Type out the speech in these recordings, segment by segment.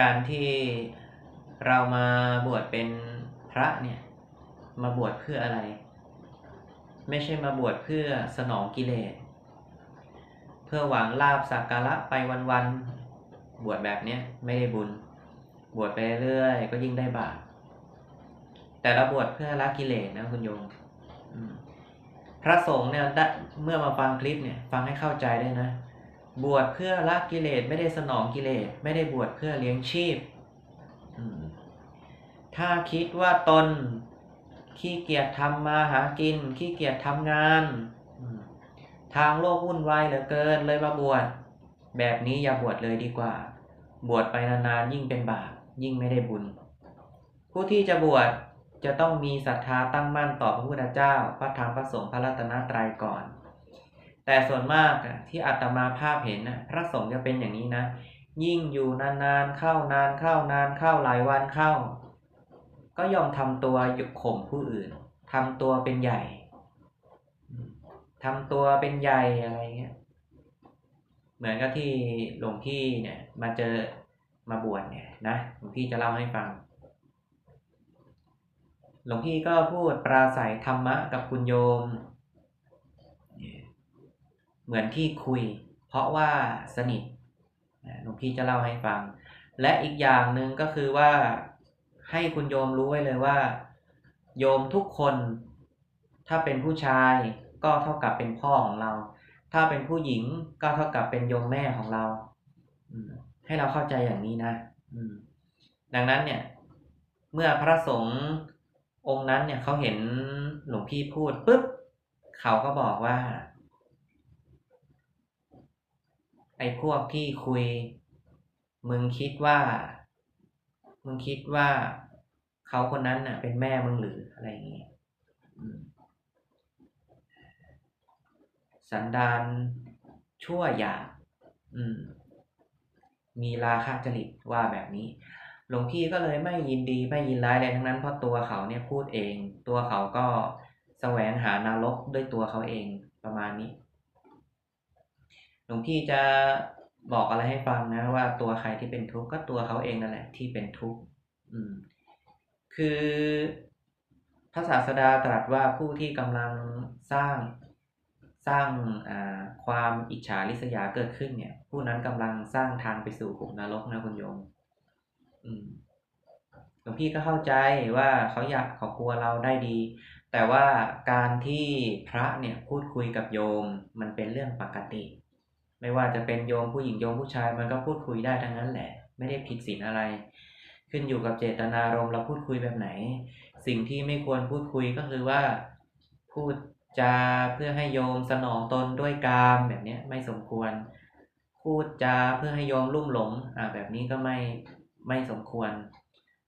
การที่เรามาบวชเป็นพระเนี่ย มาบวชเพื่ออะไร ไม่ใช่มาบวชเพื่อสนองกิเลส เพื่อหวังลาบสักการะไปวันๆ บวชแบบเนี้ยไม่ได้บุญ บวชไปเรื่อยก็ยิ่งได้บาป แต่เราบวชเพื่อละกิเลสนะคุณโยมพระสงฆ์เนี่ยเมื่อมาฟังคลิปเนี่ย ฟังให้เข้าใจได้นะ บวชเพื่อละกิเลสไม่ได้สนองกิเลสไม่ได้บวชเพื่อเลี้ยงชีพ ถ้าคิดว่าตนขี้เกียจทำมาหากิน ขี้เกียจทำงาน ทางโลกวุ่นวายเหลือเกินเลยมาบวชแบบนี้อย่าบวชเลยดีกว่า บวชไปนานๆยิ่งเป็นบาปยิ่งไม่ได้บุญ ผู้ที่จะบวชจะต้องมีศรัทธาตั้งมั่นต่อพระพุทธเจ้า พระธรรมพระสงฆ์พระรัตนตรัยก่อน แต่ส่วนมากที่อาตมาภาพเห็นนะพระสงฆ์จะเป็นอย่างนี้นะ ยิ่งอยู่นานๆเข้านานเข้านานเข้าหลายวันเข้า ก็ยอมทำตัวหยุดข่มผู้อื่นทำตัวเป็นใหญ่ทำตัวเป็นใหญ่อะไรเงี้ยเหมือนกับที่หลวงพี่เนี่ยมาเจอมาบวชเนี่ยนะหลวงพี่จะเล่าให้ฟัง หลวงพี่ก็พูดปราศัยธรรมะกับคุณโยม เหมือนที่คุย เพราะว่าสนิทหลวงพี่จะเล่าให้ฟัง และอีกอย่างหนึ่งก็คือว่าให้คุณโยมรู้ไว้เลยว่า โยมทุกคน ถ้าเป็นผู้ชายก็เท่ากับเป็นพ่อของเรา ถ้าเป็นผู้หญิงก็เท่ากับเป็นโยมแม่ของเราให้เราเข้าใจอย่างนี้นะดังนั้นเนี่ย เมื่อพระสงฆ์องค์นั้นเนี่ยเขาเห็นหลวงพี่พูดปุ๊บเขาก็บอกว่า ไอ้พวกที่คุย มึงคิดว่า มึงคิดว่าเขาคนนั้นน่ะ เป็นแม่มึงหรืออะไรอย่างเงี้ยสันดานชั่วหยาบอืมมีราคะจริตว่าแบบนี้ หลวงพี่ก็เลยไม่ยินดีไม่ยินร้ายอะไรทั้งนั้นเพราะตัวเขาเนี่ยพูดเอง ตัวเขาก็แสวงหานรกด้วยตัวเขาเองประมาณนี้ หลวงพี่จะบอกอะไรให้ฟังนะ ว่าตัวใครที่เป็นทุกข์ก็ตัวเขาเองนั่นแหละที่เป็นทุกข์อืม คือพระศาสดาตรัสว่าผู้ที่กำลังสร้างสร้างความอิจฉาริษยาเกิดขึ้นเนี่ย ผู้นั้นกำลังสร้างทางไปสู่ขุมนรกนะคุณโยมอืมหลวงพี่ก็เข้าใจว่าเขาอยากเขากลัวเราได้ดี แต่ว่าการที่พระเนี่ยพูดคุยกับโยมมันเป็นเรื่องปกติ ไม่ว่าจะเป็นโยมผู้หญิงโยมผู้ชายมันก็พูดคุยได้ทั้งนั้นแหละ ไม่ได้ผิดศีลอะไร ขึ้นอยู่กับเจตนารมณ์เราพูดคุยแบบไหน สิ่งที่ไม่ควรพูดคุยก็คือว่าพูดจาเพื่อให้โยมสนองตนด้วยกามแบบนี้ไม่สมควร พูดจาเพื่อให้โยมลุ่มหลงอ่าแบบนี้ก็ไม่ไม่สมควร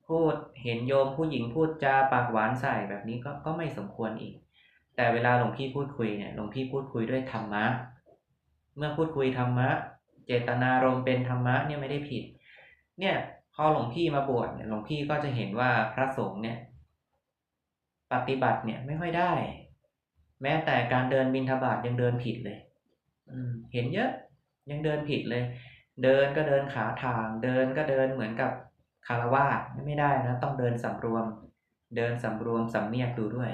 พูดเห็นโยมผู้หญิงพูดจาปากหวานใส่แบบนี้ก็ก็ไม่สมควรอีก แต่เวลาหลวงพี่พูดคุยเนี่ยหลวงพี่พูดคุยด้วยธรรมะ เมื่อพูดคุยธรรมะ เจตนารมเป็นธรรมะเนี่ยไม่ได้ผิด เนี่ยพอหลวงพี่มาบวชเนี่ยหลวงพี่ก็จะเห็นว่าพระสงฆ์เนี่ย ปฏิบัติเนี่ยไม่ค่อยได้ แม้แต่การเดินบิณฑบาตยังเดินผิดเลย อืม เห็นเยอะ ยังเดินผิดเลย เดินก็เดินขาทาง เดินก็เดินเหมือนกับคารวะไม่ได้นะต้องเดินสำรวม เดินสำรวมสำเนียกดูด้วย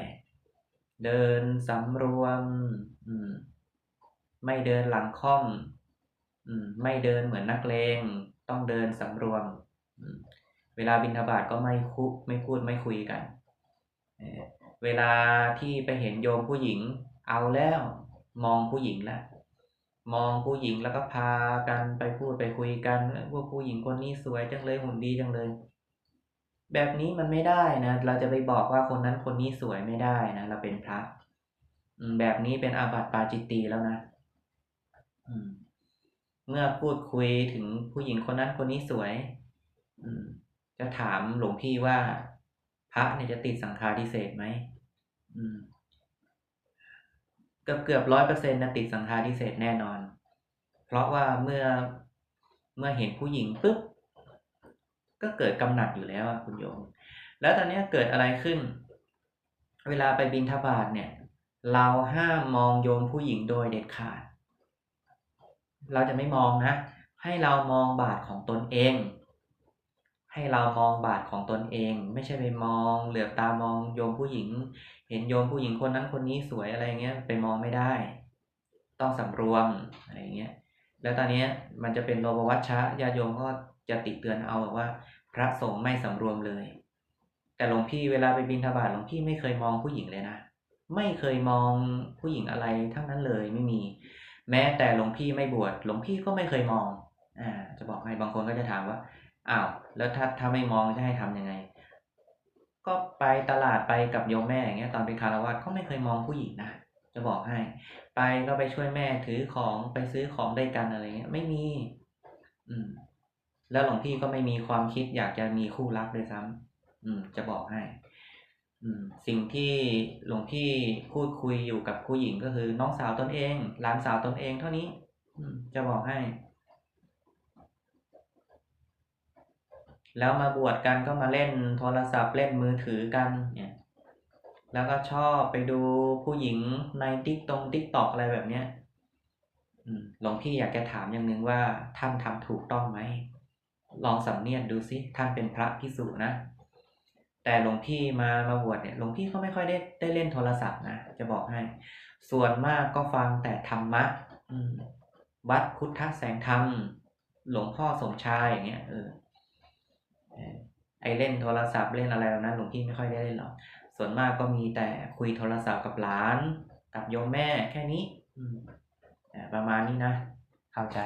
เดินสำรวม อืม ไม่เดินหลังค่อมไม่เดินเหมือนนักเลง ต้องเดินสำรวม เวลาบิณฑบาตก็ไม่คุไม่พูดไม่คุยกัน เวลาที่ไปเห็นโยมผู้หญิง เอาแล้ว มองผู้หญิงแล้วมองผู้หญิงแล้วก็พากันไปพูดไปคุยกันว่าผู้หญิงคนนี้สวยจังเลยหุ่นดีจังเลย แบบนี้มันไม่ได้นะ เราจะไปบอกว่าคนนั้นคนนี้สวยไม่ได้นะ เราเป็นพระแบบนี้เป็นอาบัติปาจิตตีแล้วนะ เมื่อพูดคุยถึงผู้หญิงคนนั้นคนนี้สวย อืม จะถามหลวงพี่ว่า พระเนี่ยจะติดสังฆาทิเศษไหมอืมเกือบเกือบร้อยเปอร์เซ็นต์นะติดสังฆาทิเศษแน่นอน เพราะว่าเมื่อเมื่อเห็นผู้หญิงปุ๊บก็เกิดกำหนัดอยู่แล้วคุณโยม แล้วตอนนี้เกิดอะไรขึ้น เวลาไปบินทบาทเนี่ย เราห้ามมองโยมผู้หญิงโดยเด็ดขาด เราจะไม่มองนะ ให้เรามองบาทของตนเอง ให้เรามองบาทของตนเอง ไม่ใช่ไปมอง เหลือบตามองโยมผู้หญิง เห็นโยมผู้หญิงคนนั้นคนนี้สวยอะไรเงี้ยไปมองไม่ได้ ต้องสำรวมอะไรเงี้ยแล้วตอนนี้มันจะเป็นโลภวัชชะญาโยมก็จะติเตือนเอาแบอกว่า พระสงฆ์ไม่สำรวมเลย แต่หลวงพี่เวลาไปบิณฑบาตหลวงพี่ไม่เคยมองผู้หญิงเลยนะไม่เคยมองผู้หญิงอะไรทั้งนั้นเลยไม่มี แม้แต่หลวงพี่ไม่บวชหลวงพี่ก็ไม่เคยมองอ่าจะบอกให้บางคนก็จะถามว่าอ้าวแล้วถ้าถ้าไม่มองจะให้ทำยังไง ก็ไปตลาดไปกับโยมแม่อย่างเงี้ยตอนเป็นคารวะก็ไม่เคยมองผู้หญิงนะจะบอกให้ ไปก็ไปช่วยแม่ถือของไปซื้อของด้วยกันอะไรเงี้ย ไม่มี อืม แล้วหลวงพี่ก็ไม่มีความคิดอยากจะมีคู่รักด้วยซ้ำอืม จะบอกให้ สิ่งที่หลวงพี่พูดคุยอยู่กับผู้หญิงก็คือน้องสาวตนเอง หลานสาวตนเองเท่านี้จะบอกให้ แล้วมาบวชกันก็มาเล่นโทรศัพท์เล่นมือถือกันเนี่ยแล้วก็ชอบไปดูผู้หญิงในติ๊กตรงติ๊กตอกอะไรแบบเนี้ยหลวงพี่อยากจะถามอย่างหนึ่งว่าท่านทำถูกต้องไหม ลองสำเนียกดูสิท่านเป็นพระพิสุนะ แต่หลวงพี่มามาบวชเนี่ยหลวงพี่ก็ไม่ค่อยได้ได้เล่นโทรศัพท์นะจะบอกให้ ส่วนมากก็ฟังแต่ธรรมะวัดพุทธแสงธรรม หลวงพ่อสมชายอย่างเงี้ยเออไอเล่นโทรศัพท์เล่นอะไรแบบนั้นหลวงพี่ไม่ค่อยได้เล่นหรอกส่วนมากก็มีแต่คุยโทรศัพท์กับหลานกับโยมแม่แค่นี้อืมประมาณนี้นะ เข้าใจ